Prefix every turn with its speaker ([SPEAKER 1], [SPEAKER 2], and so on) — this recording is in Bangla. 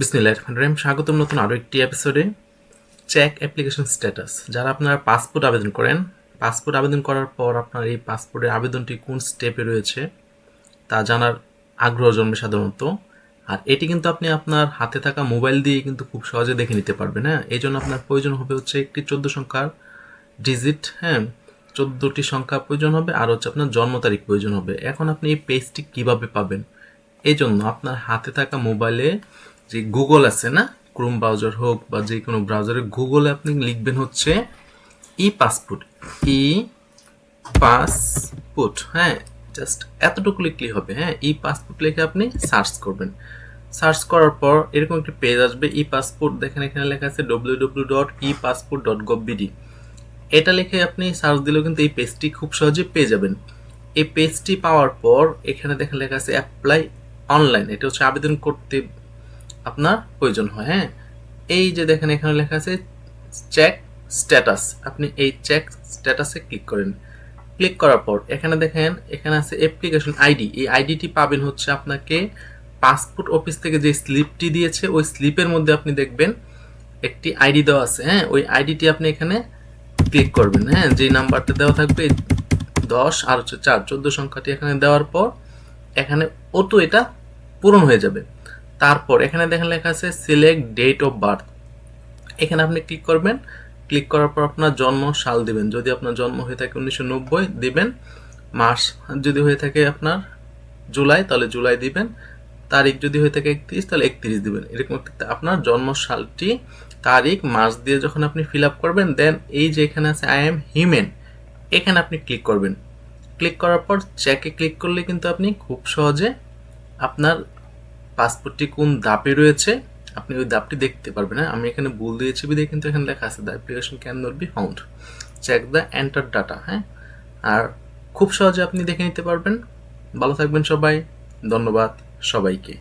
[SPEAKER 1] বিসমিল্লাহ রহিম, স্বাগতম নতুন আরও একটি এপিসোডে চেক অ্যাপ্লিকেশন স্ট্যাটাস যারা আপনারা পাসপোর্ট আবেদন করেন পাসপোর্ট আবেদন করার পর আপনার এই পাসপোর্টের আবেদনটি কোন স্টেপে রয়েছে, তা জানার আগ্রহ জন্মে সাধারণত। আর এটি কিন্তু আপনি আপনার হাতে থাকা মোবাইল দিয়ে কিন্তু খুব সহজে দেখে নিতে পারবেন হ্যাঁ? এই জন্য আপনার প্রয়োজন হবে হচ্ছে একটি চোদ্দ সংখ্যার ডিজিট হ্যাঁ? চোদ্দোটি সংখ্যা প্রয়োজন হবে, আর হচ্ছে আপনার জন্ম তারিখ প্রয়োজন হবে। এখন আপনি এই পেজটি কীভাবে পাবেন? এই জন্য আপনার হাতে থাকা মোবাইলে যে গুগল আছে না ক্রোম ব্রাউজার হোক বা যে কোনো ব্রাউজারে গুগলে আপনি লিখবেন হচ্ছে ই পাসপোর্ট ই পাসপোর্ট হ্যাঁ জাস্ট এতটুকু লিখলেই হবে হ্যাঁ ই পাসপোর্ট লিখে আপনি সার্চ করবেন। সার্চ করার পর এরকম একটা পেজ আসবে ই পাসপোর্ট দেখেন এখানে লেখা আছে W W dot e passport dot gov BD এটা লিখে আপনি সার্চ দিলেও কিন্তু এই পেজটি খুব সহজে পেয়ে যাবেন। এই পেজটি পাওয়ার পর এখানে দেখেন লেখা আছে অ্যাপ্লাই অনলাইন এটা হচ্ছে আবেদন করতে আপনার প্রয়োজন হয় হ্যাঁ? এই যে দেখেন এখানে লেখা আছে চেক স্ট্যাটাস আপনি এই চেক স্ট্যাটাসে ক্লিক করেন। ক্লিক করার পর এখানে দেখেন, এখানে আছে অ্যাপ্লিকেশন আইডি এই আইডিটি পাবেন হচ্ছে আপনাকে পাসপোর্ট অফিস থেকে যে স্লিপটি দিয়েছে, ওই স্লিপের মধ্যে আপনি দেখবেন একটি আইডি দেওয়া আছে হ্যাঁ? ওই আইডিটি আপনি এখানে ক্লিক করবেন হ্যাঁ? যে নাম্বারটা দেওয়া থাকবে, দশ আর হচ্ছে চার। চোদ্দ সংখ্যাটি এখানে দেওয়ার পর এখানে অটো এটা পূরণ হয়ে যাবে। তারপর এখানে দেখেন লেখা আছে সিলেক্ট ডেট অফ বার্থ এখানে আপনি ক্লিক করবেন। ক্লিক করার পর আপনার জন্ম সাল দিবেন। যদি আপনার জন্ম হয়ে থাকে উনিশশো নব্বই, দিবেন। মাস যদি হয়ে থাকে আপনার জুলাই, তাহলে জুলাই দিবেন। তারিখ যদি হয়ে থাকে একত্রিশ, তাহলে একত্রিশ দিবেন। এরকম আপনার জন্ম সালটি, তারিখ, মাস দিয়ে যখন আপনি ফিল আপ করবেন দেন এই যে এখানে আছে আই এম হিউম্যান এখানে আপনি ক্লিক করবেন। ক্লিক করার পর চেকে ক্লিক করলে কিন্তু আপনি খুব সহজে আপনার পাসপোর্টটি কোন দাপে রয়েছে, আপনি ওই দাপটি দেখতে পারবেন। হ্যাঁ আমি এখানে ভুল দিয়েছি বিধে কিন্তু এখানে লেখা আছে the application can not be found check the enter data হ্যাঁ? আর খুব সহজে আপনি দেখে নিতে পারবেন। ভালো থাকবেন সবাই, ধন্যবাদ সবাইকে।